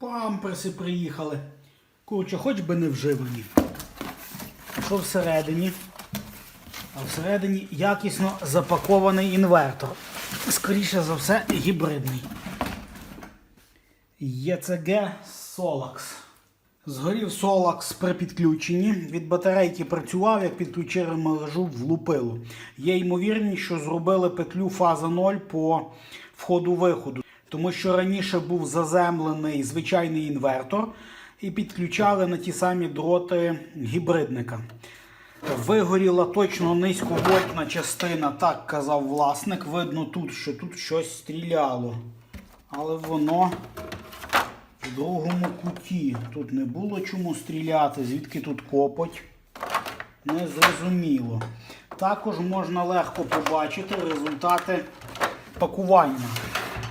Памперси приїхали. Коротше, хоч би не вживані. Що всередині? А всередині якісно запакований інвертор. Скоріше за все, гібридний. ЄЦГ Solax. Згорів Solax при підключенні. Від батарейки працював, як підключили мережу влупило. Є ймовірність, що зробили петлю фаза 0 по входу-виходу. Тому що раніше був заземлений звичайний інвертор і підключали на ті самі дроти гібридника. Вигоріла точно низьковольтна частина, так казав власник. Видно тут, що тут щось стріляло. Але воно в другому куті. Тут не було чому стріляти, звідки тут копоть. Не зрозуміло. Також можна легко побачити результати пакування.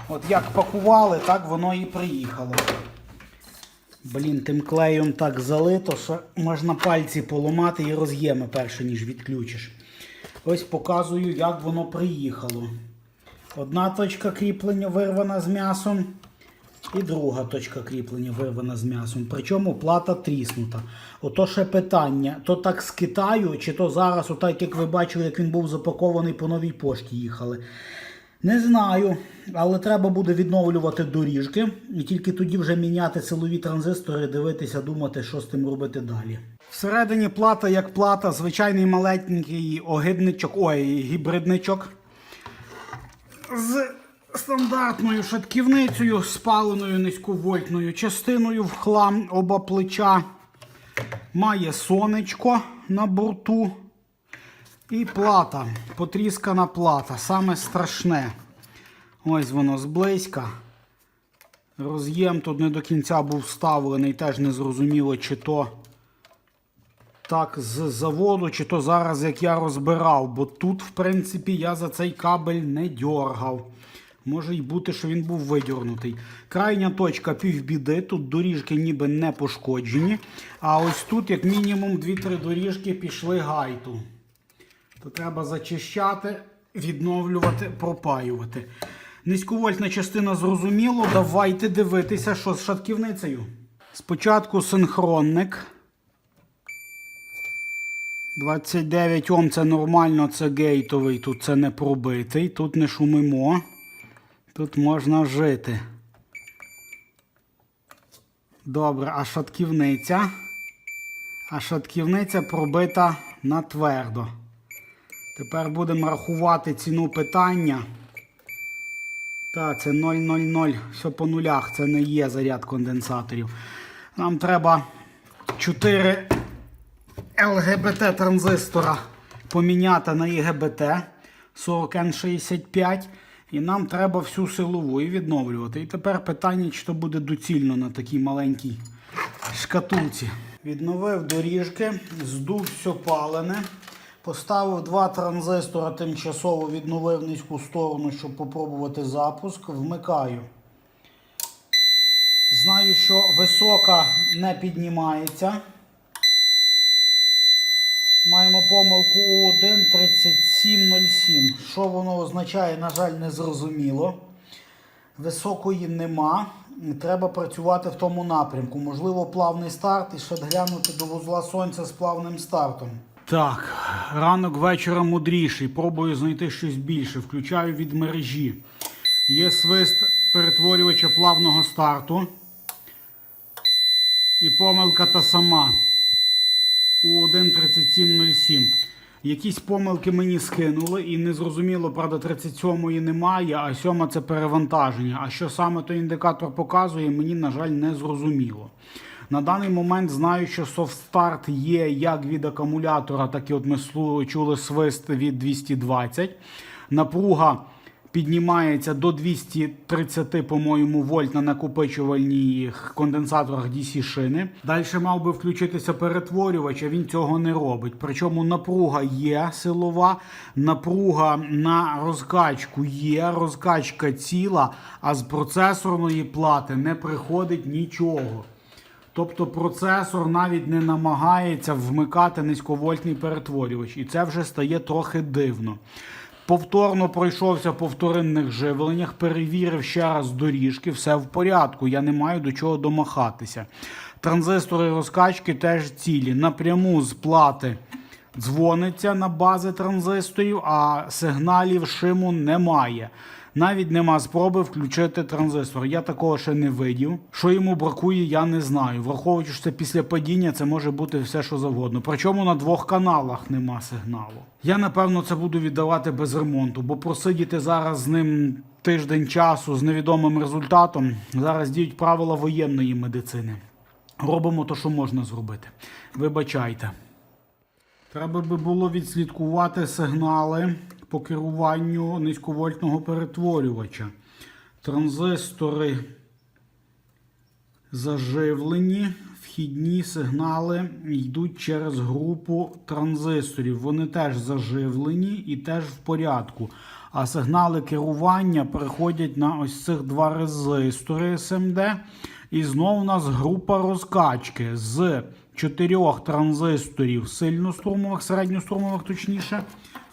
От як пакували, так воно і приїхало. Блін, тим клеєм так залито, що можна пальці поламати і роз'єми перше, ніж відключиш. Ось показую, як воно приїхало. Одна точка кріплення вирвана з м'ясом, і друга точка кріплення вирвана з м'ясом. Причому плата тріснута. Ото ще питання: то так з Китаю, чи то зараз, отак, як ви бачили, як він був запакований по новій пошті їхали. Не знаю, але треба буде відновлювати доріжки і тільки тоді вже міняти силові транзистори, дивитися, думати, що з тим робити далі. Всередині плата як плата, звичайний маленький огидничок, ой, гібридничок з стандартною шатківницею, спаленою низьковольтною частиною в хлам оба плеча. Має сонечко на борту. І плата, потріскана плата, саме страшне. Ось воно зблизька. Роз'єм тут не до кінця був вставлений, теж не зрозуміло, чи то так з заводу, чи то зараз як я розбирав, бо тут, в принципі, я за цей кабель не дьоргав. Може й бути, що він був видьорнутий. Крайня точка півбіди, тут доріжки ніби не пошкоджені. А ось тут, як мінімум, 2-3 доріжки пішли гайту. То треба зачищати, відновлювати, пропаювати. Низьковольтна частина зрозуміло. Давайте дивитися, що з шатківницею. Спочатку синхронник. 29 Ом це нормально, це гейтовий, тут це не пробитий, тут не шумимо. Тут можна жити. Добре, а шатківниця? А шатківниця пробита на твердо. Тепер будемо рахувати ціну питання. Так, це 0,00, все по нулях, це не є заряд конденсаторів. Нам треба 4 ЛГБТ транзистора поміняти на ІГБТ 40N65. І нам треба всю силову і відновлювати. І тепер питання, чи то буде доцільно на такій маленькій шкатулці. Відновив доріжки, здув все палене. Поставив два транзистора, тимчасово відновив низьку сторону, щоб попробувати запуск. Вмикаю. Знаю, що висока не піднімається. Маємо помилку У1 3707. Що воно означає, на жаль, не зрозуміло. Високої нема. Треба працювати в тому напрямку. Можливо, плавний старт і ще глянути до вузла сонця з плавним стартом. Так, ранок вечора мудріший. Пробую знайти щось більше. Включаю від мережі. Є свист перетворювача плавного старту. І помилка та сама. У13707. Якісь помилки мені скинули і не зрозуміло, правда, 37-ї немає, а 7 це перевантаження. А що саме той індикатор показує, мені, на жаль, не зрозуміло. На даний момент знаю, що софтстарт є як від акумулятора, так і от ми чули свист від 220. Напруга піднімається до 230, по-моєму, вольт на накопичувальних конденсаторах DC шини. Далі мав би включитися перетворювач, а він цього не робить. Причому напруга є силова, напруга на розкачку є, розкачка ціла, а з процесорної плати не приходить нічого. Тобто процесор навіть не намагається вмикати низьковольтний перетворювач, і це вже стає трохи дивно. Повторно пройшовся по вторинних живленнях, перевірив ще раз доріжки, все в порядку, я не маю до чого домахатися. Транзистори розкачки теж цілі. Напряму з плати дзвониться на бази транзисторів, а сигналів шиму немає. Навіть нема спроби включити транзистор. Я такого ще не видів. Що йому бракує, я не знаю. Враховуючи, що це після падіння, це може бути все, що завгодно. Причому на двох каналах нема сигналу. Я напевно це буду віддавати без ремонту, бо просидіти зараз з ним тиждень часу з невідомим результатом. Зараз діють правила воєнної медицини. Робимо те, що можна зробити. Вибачайте. Треба би було відслідкувати сигнали по керуванню низьковольтного перетворювача. Транзистори заживлені, вхідні сигнали йдуть через групу транзисторів. Вони теж заживлені і теж в порядку. А сигнали керування переходять на ось цих два резистори SMD. І знову у нас група розкачки з чотирьох транзисторів сильнострумових, середньострумових, точніше,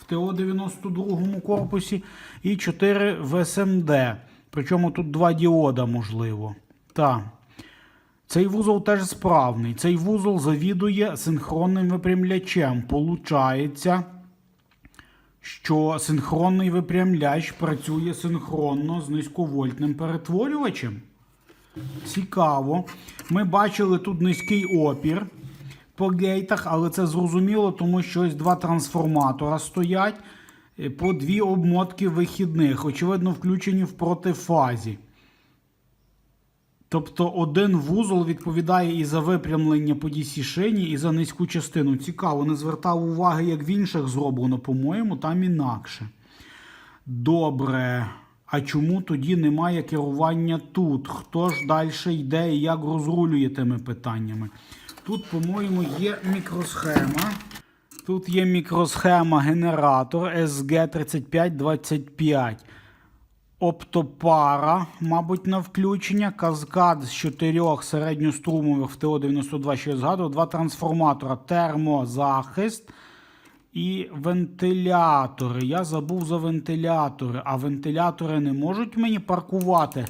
в ТО-92 корпусі, і 4 в СМД. Причому тут два діода, можливо. Так. Цей вузол теж справний. Цей вузол завідує синхронним випрямлячем. Получається, що синхронний випрямляч працює синхронно з низьковольтним перетворювачем. Цікаво. Ми бачили тут низький опір по гейтах, але це зрозуміло, тому що ось два трансформатора стоять е, по дві обмотки вихідних, очевидно, включені в протифазі. Тобто один вузол відповідає і за випрямлення по DC шині, і за низьку частину. Цікаво, не звертав уваги, як в інших зроблено, по-моєму, там інакше. Добре. А чому тоді немає керування тут? Хто ж далі йде і як розрулює тими питаннями? Тут, по-моєму, є мікросхема. Тут є мікросхема генератор SG3525. Оптопара, мабуть, на включення. Каскад з чотирьох середньострумових в ТО-92, що я згадував, два трансформатора, термозахист і вентилятори. Я забув за вентилятори. А вентилятори не можуть мені паркувати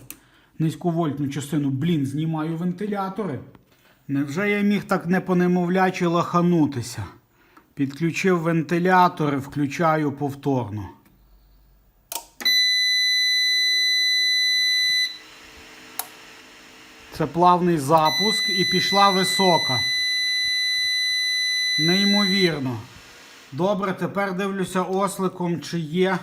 низьковольтну частину. Блін, знімаю вентилятори. Невже я міг так непонемовляче лаханутися? Підключив вентилятори, включаю повторно. Це плавний запуск і пішла висока. Неймовірно. Добре, тепер дивлюся осликом, чи є,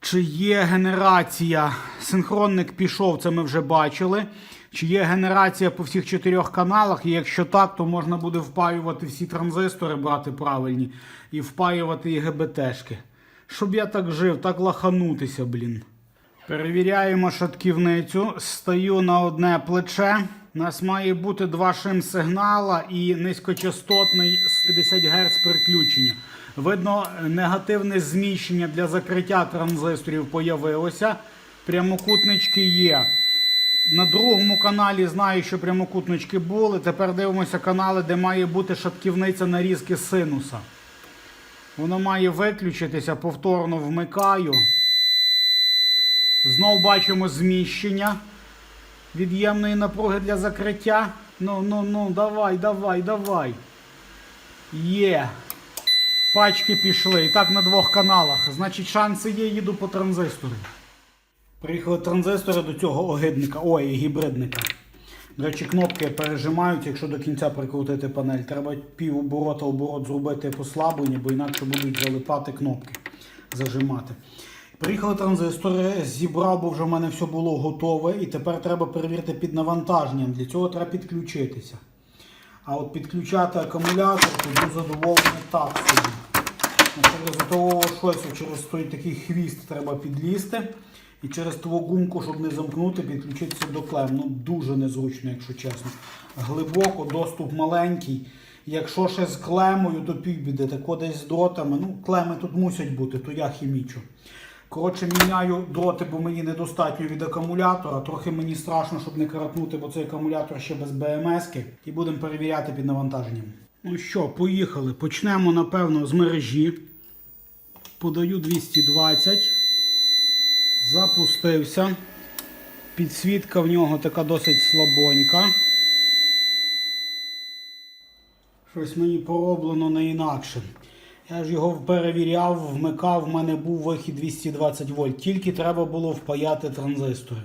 чи є генерація. Синхронник пішов, це ми вже бачили. Чи є генерація по всіх чотирьох каналах, і якщо так, то можна буде впаювати всі транзистори, брати правильні, і впаювати і ГБТшки. Щоб я так жив, так лаханутися, блін. Перевіряємо шатківницю. Стою на одне плече. У нас має бути два шим-сигнала і низькочастотний з 50 Гц приключення. Видно, негативне зміщення для закриття транзисторів появилося. Прямокутнички є. На другому каналі знаю, що прямокутнички були. Тепер дивимося канали, де має бути шатківниця нарізки синуса. Воно має виключитися, повторно вмикаю. Знову бачимо зміщення від'ємної напруги для закриття. Ну, ну, ну, давай, давай, давай. Є. Пачки пішли. І так на двох каналах. Значить, шанси є, їду по транзистору. Приїхали транзистори до цього огидника. Ой, гібридника. До речі, кнопки пережимаються, якщо до кінця прикрутити панель. Треба пів оборота оборот зробити послаблення, бо інакше будуть залипати кнопки, зажимати. Приїхали транзистори, зібрав, бо вже в мене все було готове. І тепер треба перевірити під навантаженням. Для цього треба підключитися. А от підключати акумулятор, тоді задоволений так собі. Через того щось, через той такий хвіст треба підлізти. І через ту гумку, щоб не замкнути, підключитися до клем. Ну дуже незручно, якщо чесно. Глибоко, доступ маленький. Якщо ще з клемою, то півбіди. Тако десь з дротами. Ну, клеми тут мусять бути, то я хімічу. Коротше, міняю дроти, бо мені недостатньо від акумулятора. Трохи мені страшно, щоб не каратнути, бо цей акумулятор ще без БМС-ки. І будемо перевіряти під навантаженням. Ну що, поїхали. Почнемо, напевно, з мережі. Подаю 220. Запустився. Підсвітка в нього така досить слабонька. Щось мені пороблено не інакше. Я ж його перевіряв, вмикав, в мене був вихід 220 вольт. Тільки треба було впаяти транзистори.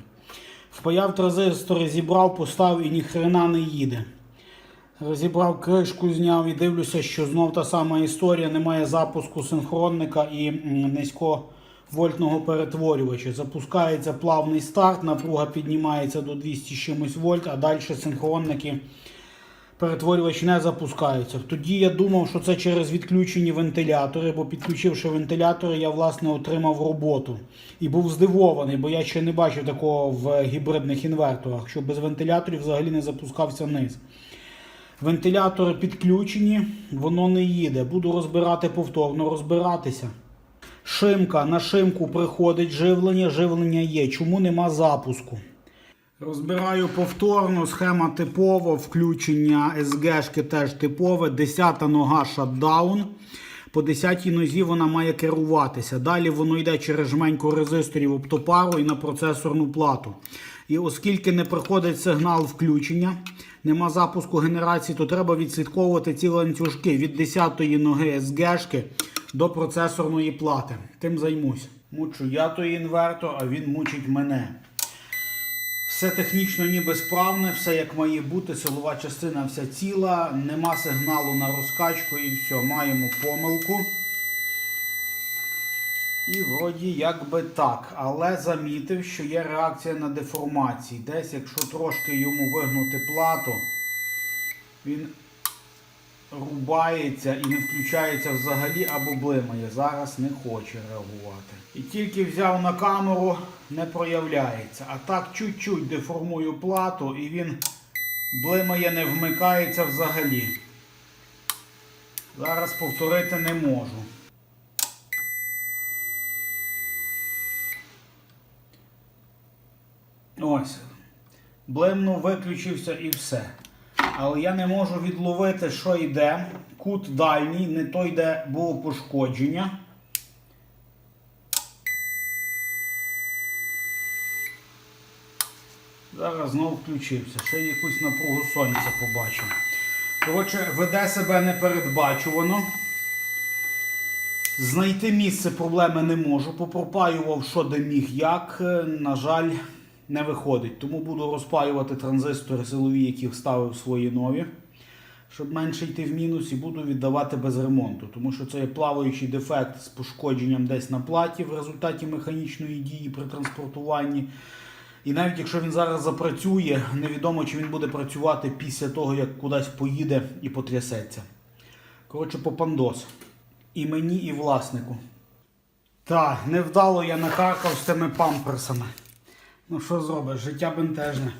Впаяв транзистори, зібрав, поставив і ніхрена не їде. Розібрав кришку, зняв і дивлюся, що знов та сама історія, немає запуску синхронника і м, низьковольтного перетворювача. Запускається плавний старт, напруга піднімається до 200 чимось вольт, а далі синхронники перетворювач не запускаються. Тоді я думав, що це через відключені вентилятори, бо підключивши вентилятори, я власне отримав роботу. І був здивований, бо я ще не бачив такого в гібридних інверторах, що без вентиляторів взагалі не запускався низ. Вентилятори підключені, воно не їде. Буду розбирати повторно, розбиратися. Шимка на шимку приходить живлення, живлення є. Чому нема запуску? Розбираю повторно, схема типова, включення СГшки теж типове. Десята нога шатдаун. По 10 нозі вона має керуватися. Далі воно йде через жменьку резисторів оптопару і на процесорну плату. І оскільки не приходить сигнал включення, нема запуску генерації, то треба відслідковувати ці ланцюжки від 10-ї ноги СГшки до процесорної плати. Тим займусь. Мучу я той інвертор, а він мучить мене. Все технічно ніби справне, все як має бути, силова частина вся ціла, нема сигналу на розкачку і все, маємо помилку. І вроді як би так, але замітив, що є реакція на деформації. Десь, якщо трошки йому вигнути плату, він рубається і не включається взагалі або блимає. Зараз не хоче реагувати. І тільки взяв на камеру, не проявляється. А так чуть-чуть деформую плату і він блимає, не вмикається взагалі. Зараз повторити не можу. Ось. Блимнув, виключився і все. Але я не можу відловити, що йде. Кут дальній, не той, де було пошкодження. Зараз знову включився. Ще якусь напругу сонця побачив. Коротше, веде себе непередбачувано. Знайти місце проблеми не можу. Попропаював, що де міг як. Е, На жаль, не виходить. Тому буду розпаювати транзистори силові, які вставив свої нові, щоб менше йти в мінус, і буду віддавати без ремонту. Тому що це є плаваючий дефект з пошкодженням десь на платі в результаті механічної дії при транспортуванні. І навіть якщо він зараз запрацює, невідомо чи він буде працювати після того, як кудись поїде і потрясеться. Коротше, попандос. І мені, і власнику. Так, невдало я накаркав з тими памперсами. Ну що зробиш, життя бентежне.